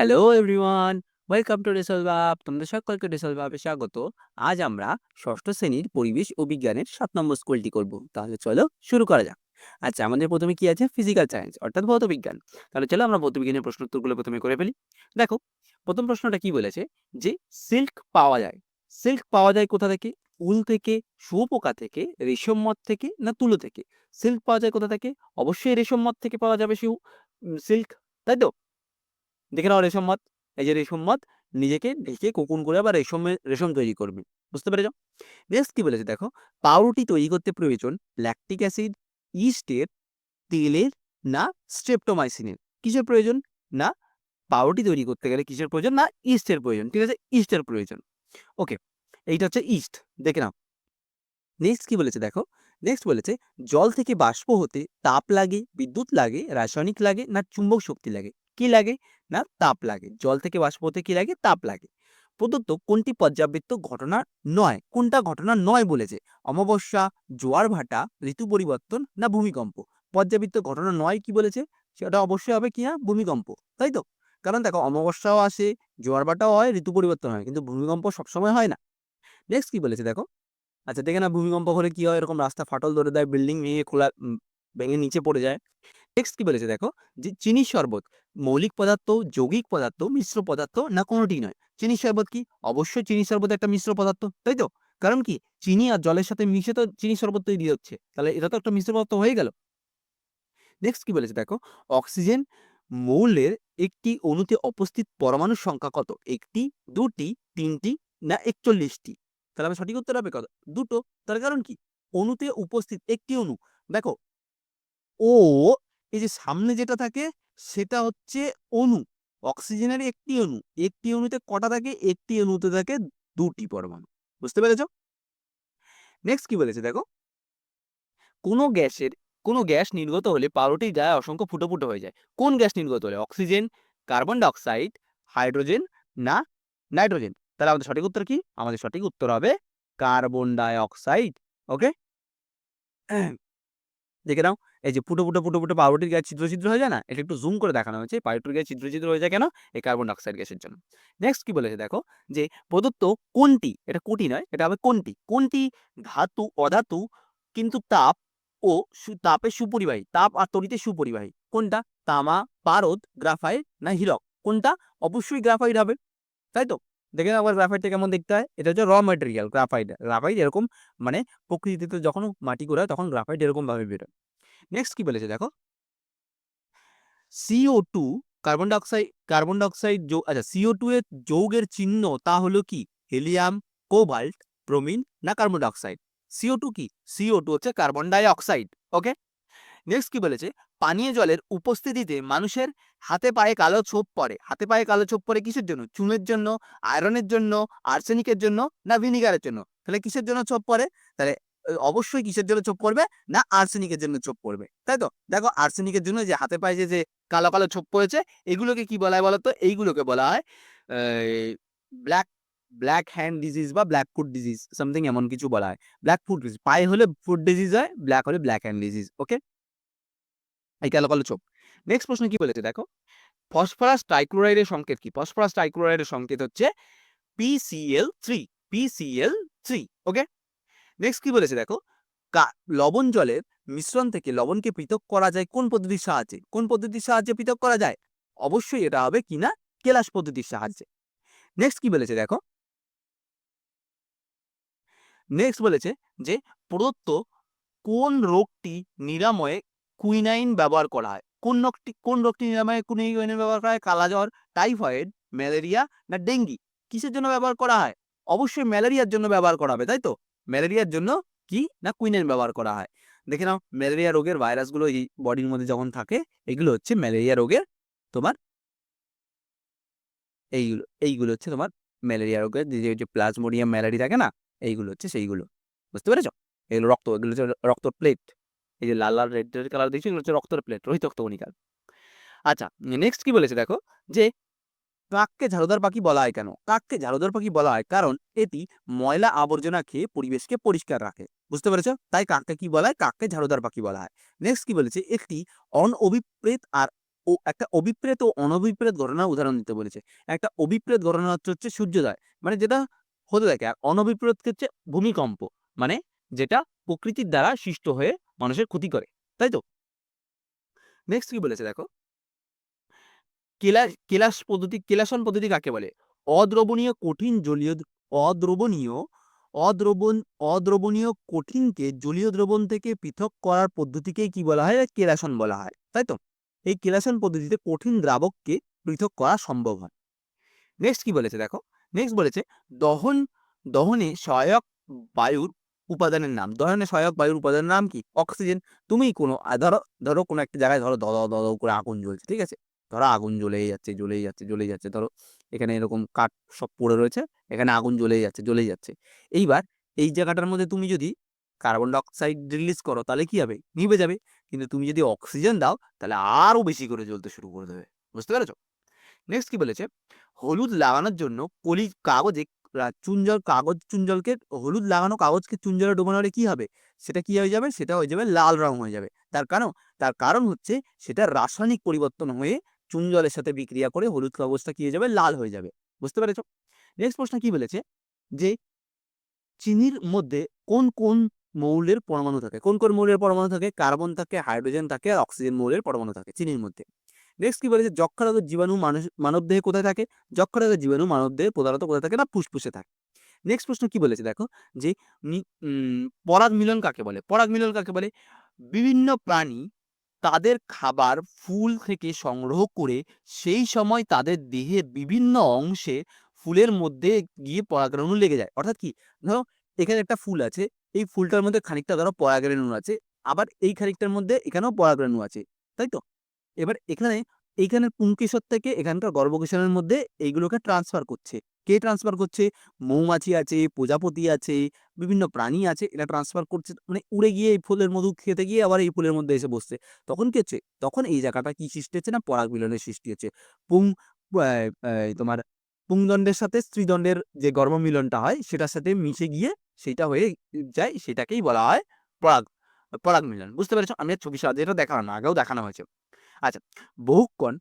Hello everyone welcome to রেসল বাব তোমাদের সকলকে রেসল বাবে স্বাগত। আজ আমরা ষষ্ঠ শ্রেণির পরিবেশ ও বিজ্ঞানের সাত নম্বর স্কুলটি করব। তাহলে চলো শুরু করা যাক। আচ্ছা আমাদের প্রথমে কি আছে? ফিজিক্যাল সায়েন্স অর্থাৎ ভৌত বিজ্ঞান তাহলে চলো আমরা ভৌত বিজ্ঞানের প্রশ্ন উত্তরগুলো প্রথমে করে ফেলি। দেখো প্রথম প্রশ্নটা কি বলেছে? যে সিল্ক পাওয়া যায়। সিল্ক পাওয়া যায় কোথা থেকে? উল থেকে শুয়োপোকা থেকে রেশম মদ থেকে না তুলো থেকে? সিল্ক পাওয়া যায় কোথা থেকে? অবশ্যই রেশম মদ থেকে পাওয়া যাবে শিউ। সিল্ক তাই তো? দেখে নাও রেশম মদ। এই যে রেশম মদ, নিজেকে ঢেকে কোকুন করে আবার রেশমে, রেশম তৈরি করবে। বুঝতে পেরেছ? নেক্সট কি বলেছে দেখো, পাউরুটি তৈরি করতে প্রয়োজন ল্যাকটিক অ্যাসিড ইস্টের তেলের না স্ট্রেপ্টোমাইসিনের কিসের প্রয়োজন? না পাউরুটি তৈরি করতে গেলে কিসের প্রয়োজন? না ইস্টের প্রয়োজন। ঠিক আছে? ইস্টের প্রয়োজন। ওকে এইটা হচ্ছে ইস্ট দেখে নাও। নেক্সট কি বলেছে দেখো? নেক্সট বলেছে, জল থেকে বাষ্প হতে তাপ লাগে, বিদ্যুৎ লাগে, রাসায়নিক লাগে না চুম্বক শক্তি লাগে। কি লাগে? না তাপ লাগে। জল থেকে বাষ্প হতে কি লাগে? তাপ লাগে। প্রদত্ত কোনটি পর্যাবৃত্ত ঘটনা নয়, কোনটা ঘটনা নয় বলেছে? অমাবস্যা, জোয়ার ভাটা, ঋতু পরিবর্তন না ভূমিকম্প? পর্যাবৃত্ত ঘটনা নয় কি বলেছে? সেটা অবশ্যই হবে কি না? ভূমিকম্প। তাই তো? কারণ দেখো, অমাবস্যাও আসে, জোয়ার ভাটাও হয়, ঋতু পরিবর্তন হয়, কিন্তু ভূমিকম্প সবসময় হয় না। নেক্সট কি বলেছে দেখো? আচ্ছা দেখে না ভূমিকম্প হলে কি হয়? এরকম রাস্তা ফাটল ধরে দেয়, বিল্ডিং ভেঙে, খোলা ভেঙে নিচে পড়ে যায়। নেক্সট কি বলেছে দেখো? যে চিনি শরবত মৌলিক পদার্থ, যৌগিক পদার্থ, মিশ্র পদার্থ না কোনোটি নয়। চিনি শরবত কি? অবশ্যই চিনি শরবত একটা মিশ্র পদার্থ, তাই তো? কারণ কি? চিনি আর জলের সাথে মিশে তো চিনি শরবত তৈরি হচ্ছে। তাহলে এটা তো একটা মিশ্র পদার্থ হয়ে গেল। নেক্সট কি বলেছে দেখো? অক্সিজেন মৌলের একটি অণুতে উপস্থিত পরমাণুর সংখ্যা কত? একটি, দুটি, তিনটি না একচল্লিশটি? তাহলে আমার সঠিক উত্তর হবে কত? দুটো। তার কারণ কি? অণুতে উপস্থিত একটি অণু, দেখো, ও এই যে সামনে যেটা থাকে সেটা হচ্ছে অণু। অক্সিজেনের একটি অণু। একটি অণুতে কটা থাকে? একটি অণুতে থাকে দুটি পরমাণু। বুঝতে পেরেছ? নেক্সট কি বলেছে দেখো? কোনো গ্যাসের, কোনো গ্যাস নির্গত হলে পাউরুটির গায়ে অসংখ্য ফুটো ফুটো হয়ে যায়। কোন গ্যাস নির্গত হলে? অক্সিজেন, কার্বন ডাইঅক্সাইড, হাইড্রোজেন না নাইট্রোজেন? তাহলে আমাদের সঠিক উত্তর কি? আমাদের সঠিক উত্তর হবে কার্বন ডাইঅক্সাইড। ওকে দেখে নাও। এই যে ফুটো ফুটো ফুটো ফুটো পাউরুটির গায়ে ছিদ্র ছিদ্র হয়ে যায় না? এটা একটু জুম করে দেখানো হয়েছে। পাউরুটির গায়ে ছিদ্র ছিদ্র হয়ে যায় কেন? এই কার্বন ডাইঅক্সাইড গ্যাসের জন্য। নেক্সট কি বলেছে দেখো? যে প্রদত্ত কোনটি, এটা কোটি নয়, এটা হবে কোনটি? কোনটি ধাতু, অধাতু, কিন্তু তাপ ও তাপে সুপরিবাহী। তাপ আর তড়িতে সুপরিবাহী। কোনটা? তামা, পারদ গ্রাফাইট না হীরক। কোনটা? অবশ্যই গ্রাফাইট হবে। তাই তো? দেখে আবার গ্রাফাইটটা কেমন দেখতে হয়? এটা হচ্ছে র ম্যাটেরিয়াল গ্রাফাইট গ্রাফাইট এরকম মানে প্রকৃতিতে যখন মাটি করা তখন গ্রাফাইট এরকম ভাবে বেরোয়। নেক্সট কি বলেছে দেখো? CO two carbon dioxide carbon dioxide আচ্ছা সিও টু এর যৌগের চিহ্ন তা হলো কি? হিলিয়াম কোবাল্ট প্রোমিন না কার্বন ডাইঅক্সাইড সিও টু কি? সিও টু হচ্ছে carbon dioxide okay next কি বলেছে? পানীয় জলের উপস্থিতিতে মানুষের হাতে পায়ে কালো ছোপ পড়ে। হাতে পায়ে কালো ছোপ পড়ে কিসের জন্য? চুনের জন্য আয়রনের জন্য আর্সেনিকের জন্য না ভিনিগারের জন্য? তাহলে কিসের জন্য ছোপ পড়ে? তাহলে অবশ্যই কিসের জন্য চোপ পড়বে? না আর্সেনিকের জন্য চোপ পড়বে। তাই তো? দেখো আর্সেনিকের জন্য যে হাতে পায়ে যে কালো কালো ছোপ পড়েছে, এগুলোকে কি বলা হয় বলতো? এইগুলোকে বলা হয় ব্ল্যাক ব্ল্যাক হ্যান্ড ডিজিজ বা ব্ল্যাক ফুট ডিজিজ সামথিং এমন কিছু বলা হয়। ব্ল্যাক ফুট ডিজিজ পায়ে হলে ফুট ডিজিজ হয় ব্ল্যাক হলে ব্ল্যাক হ্যান্ড ডিজিজ ওকে এই কালো কালো চোখ নেক্সট প্রশ্ন কি বলেছে দেখো? ফসফরাস ট্রাইক্লোরাইডের সংকেত কি? ফসফরাস ট্রাইক্লোরাইডের সংকেত হচ্ছে PCL three PCL three okay next কি বলেছে দেখো? লবণ জলের মিশ্রণ থেকে লবণকে পৃথক করা যায় কোন পদ্ধতির সাহায্যে? কোন পদ্ধতির সাহায্যে পৃথক করা যায়? অবশ্যই এটা হবে কিনা? কেলাস পদ্ধতির সাহায্যে। নেক্সট কি বলেছে দেখো? নেক্সট বলেছে যে প্রদত্ত কোন রোগটি নিরাময়ে কুইনাইন ব্যবহার করা হয়? কোন রোগটি কোন রোগটি নিরাময়ে কুইনাইন ব্যবহার করা হয়? কালাজ্বর টাইফয়েড ম্যালেরিয়া না ডেঙ্গি? কিসের জন্য ব্যবহার করা হয়? অবশ্যই ম্যালেরিয়ার জন্য ব্যবহার করা হবে, তাই তো? ম্যালেরিয়ার জন্য কি না কুইনাইন ব্যবহার করা হয়? দেখে নাও, ম্যালেরিয়া রোগের ভাইরাসগুলো এই বডির মধ্যে যখন থাকে, এগুলো হচ্ছে ম্যালেরিয়া রোগের তোমার এইগুলো এইগুলো হচ্ছে তোমার ম্যালেরিয়া রোগের যে যে প্লাজমোডিয়াম ম্যালারি থাকে না, এইগুলো হচ্ছে সেইগুলো। বুঝতে পেরেছ? এগুলো রক্ত, এগুলো হচ্ছে রক্ত প্লেট এই যে লাল লাল রেড রেড কালার দেখছ, এগুলো হচ্ছে রক্তের প্লেট রোহিত রক্তকণিকাল আচ্ছা নেক্সট কি বলেছে দেখো? যে কাককে ঝাড়ুদার পাখি বলা হয় কেন কাককে ঝাড়ুদার পাখি বলা হয় কারণ এটি ময়লা আবর্জনা খেয়ে পরিবেশকে পরিষ্কার রাখে বুঝতে পেরেছ তাই কাককে কি বলা হয় কাককে ঝাড়ুদার পাখি বলা হয় নেক্সট কি বলেছে একটি অনঅভিপ্রেত আর ও একটা অভিপ্রেত ও অনভিপ্রেত ঘটনার উদাহরণ দিতে বলেছে। একটা অভিপ্রেত ঘটনা হচ্ছে হচ্ছে সূর্যোদয়। মানে যেটা হতে থাকে। আর অনভিপ্রেত হচ্ছে ভূমিকম্প। মানে যেটা প্রকৃতির দ্বারা সৃষ্ট হয়ে মানুষের ক্ষতি করে। তাই তো? নেক্সট কি বলেছে দেখো? কেলা কেলাস পদ্ধতি কেলাসন পদ্ধতি কাকে বলে? অদ্রবণীয় কঠিন জলীয় অদ্রবণীয় অদ্রবণ অদ্রবণীয় কঠিনকে জলীয় দ্রবণ থেকে পৃথক করার পদ্ধতিকে কি বলা হয়? কেলাসন বলা হয়। তাই তো? এই কেলাসন পদ্ধতিতে কঠিন দ্রাবককে পৃথক করা সম্ভব হয়। নেক্সট কি বলেছে দেখো? নেক্সট বলেছে দহন দহনে সহায়ক বায়ুর উপাদানের নাম। দহনে সহায়ক বায়ুর উপাদানের নাম কি? অক্সিজেন। তুমি কোনো ধরো, ধরো কোনো একটা জায়গায় ধরো দদাও, দদাও করে আগুন জ্বলছে। ঠিক আছে? ধরো আগুন জ্বলেই যাচ্ছে, জ্বলেই যাচ্ছে, জ্বলেই যাচ্ছে। ধরো এখানে এরকম কাঠ সব পড়ে রয়েছে। এখানে আগুন জ্বলেই যাচ্ছে, জ্বলেই যাচ্ছে। এইবার এই জায়গাটার মধ্যে তুমি যদি কার্বন ডাইঅক্সাইড রিলিজ করো তাহলে কি হবে? নিভে যাবে। কিন্তু তুমি যদি অক্সিজেন দাও তাহলে আরও বেশি করে জ্বলতে শুরু করে দেবে। বুঝতে পেরেছ? নেক্সট কি বলেছে? হলুদ লাগানোর জন্য পলি কাগজে চুন-জল কাগজ চুন-জলকে হলুদ লাগানো কাগজকে চুন জলে ডোবানো হলে কী হবে? সেটা কি হয়ে যাবে? সেটা হয়ে যাবে লাল রং হয়ে যাবে। তার কারণ তার কারণ হচ্ছে সেটা রাসায়নিক পরিবর্তন হয়ে চুন জলের সাথে বিক্রিয়া করে হলুদ অবস্থা কি হয়ে যাবে? লাল হয়ে যাবে। বুঝতে পেরেছ? নেক্সট প্রশ্ন কি বলেছে? যে চিনির মধ্যে কোন, কোন মৌলের পরমাণু থাকে? কোন, কোন মৌলের পরমাণু থাকে? কার্বন থাকে, হাইড্রোজেন থাকে আর অক্সিজেন মৌলের পরমাণু থাকে চিনির মধ্যে। নেক্সট কি বলেছে? যক্ষ্মারোগের জীবাণু মানুষ মানবদেহে কোথায় থাকে? যক্ষ্মারোগের জীবাণু মানবদেহে প্রধানত কোথায় থাকে? না ফুসফুসে থাকে। নেক্সট প্রশ্ন কি বলেছে দেখো? যে পরাগ মিলন কাকে বলে? পরাগ মিলন কাকে বলে? বিভিন্ন প্রাণী তাদের খাবার ফুল থেকে সংগ্রহ করে সেই সময় তাদের দেহের বিভিন্ন অংশে ফুলের মধ্যে গিয়ে পরাগরেণু লেগে যায়। অর্থাৎ কি? ধরো এখানে একটা ফুল আছে। এই ফুলটার মধ্যে খানিকটা ধরো পরাগরেণু আছে। আবার এই খানিকটার মধ্যে এখানেও পরাগরেণু আছে। তাই তো? এবার এখানে, এইখানের পুংকেশর থেকে এখানকার গর্ভকেশরের মধ্যে এইগুলোকে ট্রান্সফার করছে। কে ট্রান্সফার করছে? মৌমাছি আছে, প্রজাপতি আছে, বিভিন্ন প্রাণী আছে। এরা ট্রান্সফার করছে মানে উড়ে গিয়ে এই ফুলের মধু খেতে গিয়ে আবার এই ফুলের মধ্যে এসে বসছে। তখন কি হচ্ছে? তখন এই জায়গাটা কি সৃষ্টি হচ্ছে? না পরাগ মিলনের সৃষ্টি হচ্ছে। পুং তোমার পুংদণ্ডের সাথে স্ত্রীদণ্ডের যে গর্ভমিলনটা হয় সেটার সাথে মিশে গিয়ে সেইটা হয়ে যায় সেটাকেই বলা হয় পরাগ পরাগ মিলন। বুঝতে পেরেছ? আমি ছবি সাহায্যে এটা দেখালাম না। আগেও দেখানো হয়েছে। আচ্ছা বহুক্ষণ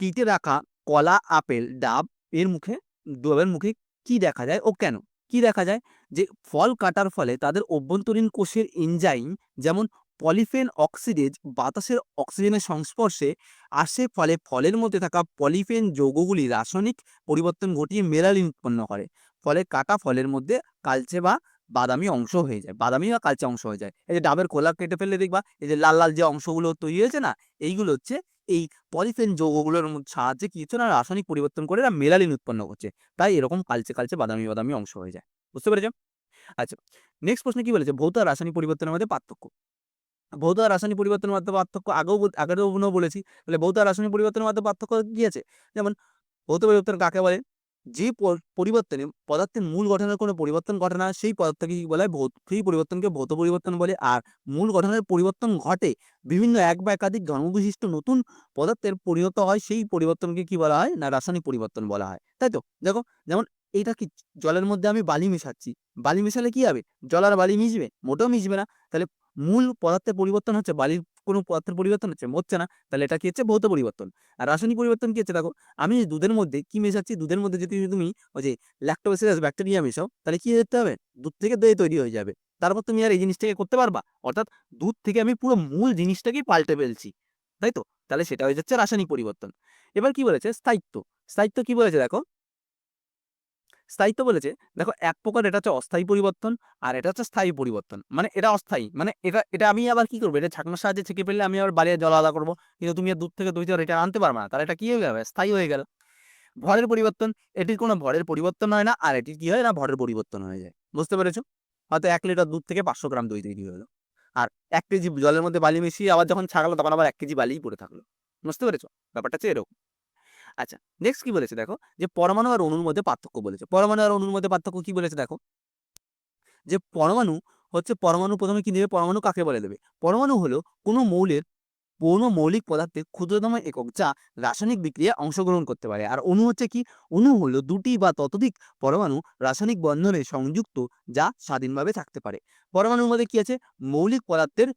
কেটে রাখা কলা, আপেল, ডাব এর মুখে ডাবের মুখে কি দেখা যায় ও কেন? কি দেখা যায়? যে ফল কাটার ফলে তাদের অভ্যন্তরীণ কোষের এনজাইম যেমন পলিফেন অক্সিডেজ বাতাসের অক্সিজেনের সংস্পর্শে আসে ফলে ফলের মধ্যে থাকা পলিফেন যৌগগুলি রাসায়নিক পরিবর্তন ঘটিয়ে মেলালিন উৎপন্ন করে। ফলে কাটা ফলের মধ্যে কালচে বা বাদামি অংশ হয়ে যায়। বাদামি বা কালচে অংশ হয়ে যায়। এই যে ডাবের খোলা কেটে ফেললে দেখবা এই যে লাল, লাল যে অংশগুলো তৈরি হয়েছে না? এইগুলো হচ্ছে এই পলিফেন যৌগগুলোর সাহায্যে কি হচ্ছে না রাসায়নিক পরিবর্তন করে এরা মেলালিন উৎপন্ন করছে। তাই এরকম কালচে, কালচে বাদামি, বাদামি অংশ হয়ে যায়। বুঝতে পেরেছ? আচ্ছা নেক্সট প্রশ্নে কি বলেছে? ভৌত রাসায়নিক পরিবর্তনের মধ্যে পার্থক্য। ভৌত রাসায়নিক পরিবর্তনের মধ্যে পার্থক্য আগেও আগেও বলেছি। তাহলে ভৌত রাসায়নিক পরিবর্তনের মধ্যে পার্থক্য কি আছে? যেমন ভৌত পরিবর্তন কাকে বলে? যে পরিবর্তনে পদার্থের মূল গঠনের কোনো পরিবর্তন ঘটে না, সেই পদার্থকে কি বলা হয়? ভৌত, সেই পরিবর্তনকে ভৌত পরিবর্তন বলে। আর মূল গঠনের পরিবর্তন ঘটে বিভিন্ন এক বা একাধিক ধর্মবিশিষ্ট নতুন পদার্থের পরিণত হয়, সেই পরিবর্তনকে কি বলা হয়? না, রাসায়নিক পরিবর্তন বলা হয়। তাই তো? দেখো, যেমন এইটা কি জলের মধ্যে আমি বালি মেশাচ্ছি। বালি মেশালে কি হবে? জল আর বালি মিশবে? মোটেও মিশবে না। তাহলে মূল পদার্থের পরিবর্তন হচ্ছে বালির কোনো পদার্থের পরিবর্তন হচ্ছে? হচ্ছে না। তাহলে এটা কি হচ্ছে? ভৌত পরিবর্তন। আর রাসায়নিক পরিবর্তন কি হচ্ছে দেখো, আমি দুধের মধ্যে কি মেশাচ্ছি? দুধের মধ্যে যদি তুমি ওই যে ল্যাকটোবাসিলাস ব্যাকটেরিয়া মেশাও তাহলে কি করতে হবে? দুধ থেকে দই তৈরি হয়ে যাবে। তারপর তুমি আর এই জিনিসটাকে করতে পারবা? অর্থাৎ দুধ থেকে আমি পুরো মূল জিনিসটাকেই পাল্টে ফেলছি। তাই তো? তাহলে সেটা হয়ে যাচ্ছে রাসায়নিক পরিবর্তন। এবার কি বলেছে? স্থায়িত্ব। স্থায়িত্ব কি বলেছে দেখো? স্থায়িত্ব বলেছে দেখো এক প্রকার এটা হচ্ছে অস্থায়ী পরিবর্তন আর এটা হচ্ছে স্থায়ী পরিবর্তন। মানে এটা অস্থায়ী। মানে এটা এটা আমি আবার কি করব এটা ছাঁকনার সাহায্যে ছেঁকে ফেললে আমি আবার আর জল আলাদা করব। কিন্তু তুমি দুধ থেকে দই আর এটা আনতে পারবা না। তাহলে এটা কি হয়ে যাবে? স্থায়ী হয়ে গেল। ভরের পরিবর্তন, এটির কোনো ভরের পরিবর্তন হয় না। আর এটির কি হয় না? ভরের পরিবর্তন হয়ে যায়। বুঝতে পেরেছ হয়তো এক লিটার দুধ থেকে ৫০০ গ্রাম দই তৈরি হলো। আর এক কেজি জলের মধ্যে বালি মিশিয়ে আবার যখন ছাড়ালো তখন আবার এক কেজি বালিই পড়ে থাকল। বুঝতে পেরেছ? ব্যাপারটা হচ্ছে এরকম। আচ্ছা নেক্সট কি বলেছে দেখো? যে পরমাণু আর অণুর মধ্যে পার্থক্য বলেছে। পরমাণু আর অণুর মধ্যে পার্থক্য কি বলেছে দেখো? যে পরমাণু হচ্ছে পরমাণু ১ম এ কি দেবে? পরমাণু কাকে বলে দেবে? পরমাণু হলো কোনো মৌলের কোনো মৌলিক পদার্থের ক্ষুদ্রতম একক যা রাসায়নিক বিক্রিয়ায় অংশগ্রহণ করতে পারে। আর অণু হচ্ছে কি? অণু হলো দুটি বা ততোধিক পরমাণু রাসায়নিক বন্ধনে সংযুক্ত যা স্বাধীনভাবে থাকতে পারে। পরমাণুর মধ্যে কি আছে? মৌলিক পদার্থের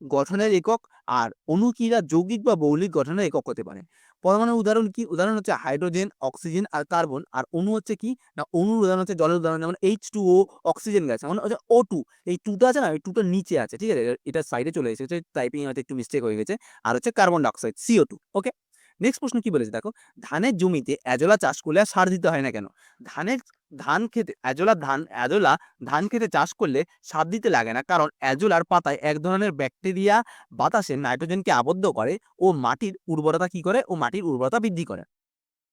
গঠনের একক আর অণু কিরা যৌগিক বা মৌলিক গঠনের একক হতে পারে? পরমাণুর উদাহরণ কি? উদাহরণ হচ্ছে হাইড্রোজেন, অক্সিজেন আর কার্বন। আর অণু হচ্ছে কি? না, অণুর উদাহরণ হচ্ছে জলের উদাহরণ, যেমন H two O oxygen gas. মানে হচ্ছে ও টু এই টুটা আছে না? এই টুটা নিচে আছে, ঠিক আছে? এটা সাইডে চলে এসেছে টাইপিং হয়তো একটু মিস্টেক হয়ে গেছে। আর হচ্ছে carbon dioxide CO two okay next প্রশ্ন কি বলেছে? দেখো, ধানের জমিতে অ্যাজোলা চাষ করলে আর সার দিতে হয় না কেন? ধানের, ধান খেতে অ্যাজোলা ধান অ্যাজোলা ধান খেতে চাষ করলে সার দিতে লাগে না কারণ অ্যাজোলার পাতায় এক ধরনের ব্যাকটেরিয়া বাতাসে নাইট্রোজেনকে আবদ্ধ করে ও মাটির উর্বরতা কি করে? ও মাটির উর্বরতা বৃদ্ধি করে।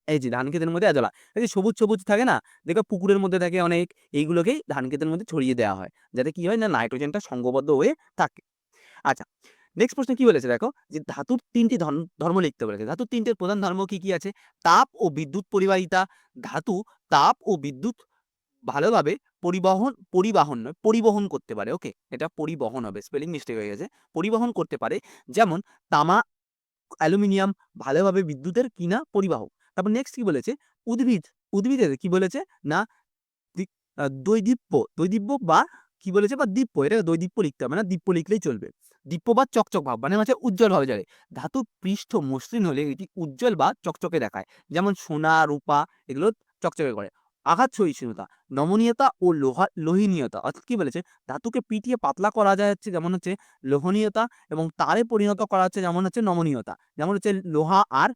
এই যে ধান ক্ষেতের মধ্যে অ্যাজোলা এই যে সবুজ সবুজ থাকে না? দেখো পুকুরের মধ্যে থাকে অনেক, এইগুলোকেই ধান ক্ষেতের মধ্যে ছড়িয়ে দেওয়া হয়। যাতে কি হয় না, নাইট্রোজেনটা সঙ্গবদ্ধ হয়ে থাকে। আচ্ছা নেক্সট প্রশ্ন কি বলেছে দেখো? যে ধাতুর তিনটি ধর্ম লিখতে বলেছে। ধাতুর তিনটের প্রধান ধর্ম কি কি আছে? তাপ ও বিদ্যুৎ পরিবাহিতা। ধাতু তাপ ও বিদ্যুৎ ভালোভাবে পরিবহন পরিবাহন নয় পরিবহন করতে পারে। ওকে এটা পরিবহন হবে। স্পেলিং মিস্টেক হয়ে গেছে। পরিবহন করতে পারে। যেমন তামা অ্যালুমিনিয়াম ভালোভাবে বিদ্যুতের কিনা পরিবাহক। তারপর নেক্সট কি বলেছে? উদ্ভিদ। উদ্ভিদের কি বলেছে? না দি- আহ, দৈদিপ্য দৈদিপ্য বা কি বলেছে? বা দীপ্য এটা দৈদিপ্য লিখতে হবে না। দীপ্য লিখলেই চলবে। দীপ্য বা চকচক ভাব মানে হচ্ছে উজ্জ্বল ভাবে জ্বলে ধাতুর পৃষ্ঠ মসৃণ হলে এটি উজ্জ্বল বা চকচকে দেখায়। যেমন সোনা, রূপা, এগুলো চকচকে করে। আঘাত সহিষ্ণুতা নমনীয়তা ও লোহা, লোহিনীয়তা, অর্থাৎ কি বলেছে? ধাতুকে পিটিয়ে পাতলা করা যায় হচ্ছে যেমন হচ্ছে লোহনীয়তা এবং তারে পরিণত করা হচ্ছে যেমন হচ্ছে নমনীয়তা। যেমন হচ্ছে লোহা আর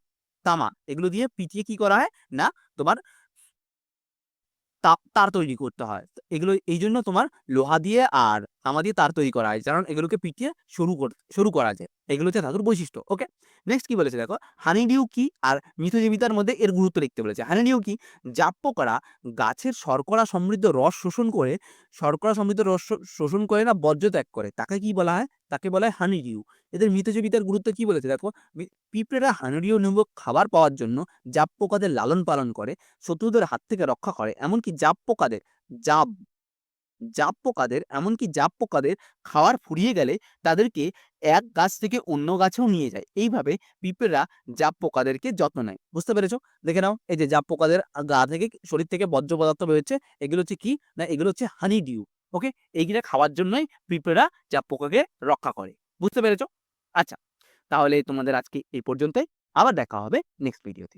তামা, এগুলো দিয়ে পিটিয়ে কি করা হয়? না, তোমার তার তৈরি করতে হয়। এগুলো এই জন্য তোমার লোহা দিয়ে আর তামা দিয়ে তার তৈরি করা হয়। কারণ এগুলোকে পিটিয়ে শুরু কর, শুরু করা যায়। এগুলো হচ্ছে ধাতুর বৈশিষ্ট্য, ওকে? নেক্সট কি বলেছে দেখো? হানিডিউ কি আর মৃতজীবিতার মধ্যে এর গুরুত্ব লিখতে বলেছে। হানিডিউ কি? জাপ পোকারা গাছের শর্করা সমৃদ্ধ রস শোষণ করে, শর্করা সমৃদ্ধ রস শোষণ করে না, বর্জ্য ত্যাগ করে। তাকে কি বলা হয়? তাকে বলা হয় হানিডিউ। এদের মিথজীবিতার গুরুত্ব কি বলেছে দেখো? পিঁপড়েরা হানিডিউ নামক খাবার পাওয়ার জন্য জাপ পোকাদের লালন পালন করে, শত্রুদের হাত থেকে রক্ষা করে। এমনকি জাপ পোকাদের জাপ জাপ পোকাদের এমনকি জাপ পোকাদের খাওয়ার ফুরিয়ে গেলে তাদেরকে এক গাছ থেকে অন্য গাছেও নিয়ে যায়। এইভাবে পিঁপড়েরা জাপ পোকাদেরকে যত্ন নেয়। বুঝতে পেরেছ? দেখে নাও, এই যে জাপ পোকাদের গা থেকে, শরীর থেকে বর্জ্য পদার্থ বেরোচ্ছে এগুলো হচ্ছে কি? না, এগুলো হচ্ছে হানি ডিউ ওকে এইগুলো খাওয়ার জন্যই পিঁপড়েরা জাপ পোকাকে রক্ষা করে। বুঝতে পেরেছ? আচ্ছা তাহলে তোমাদের আজকে এই পর্যন্তই। আবার দেখা হবে নেক্সট ভিডিওতে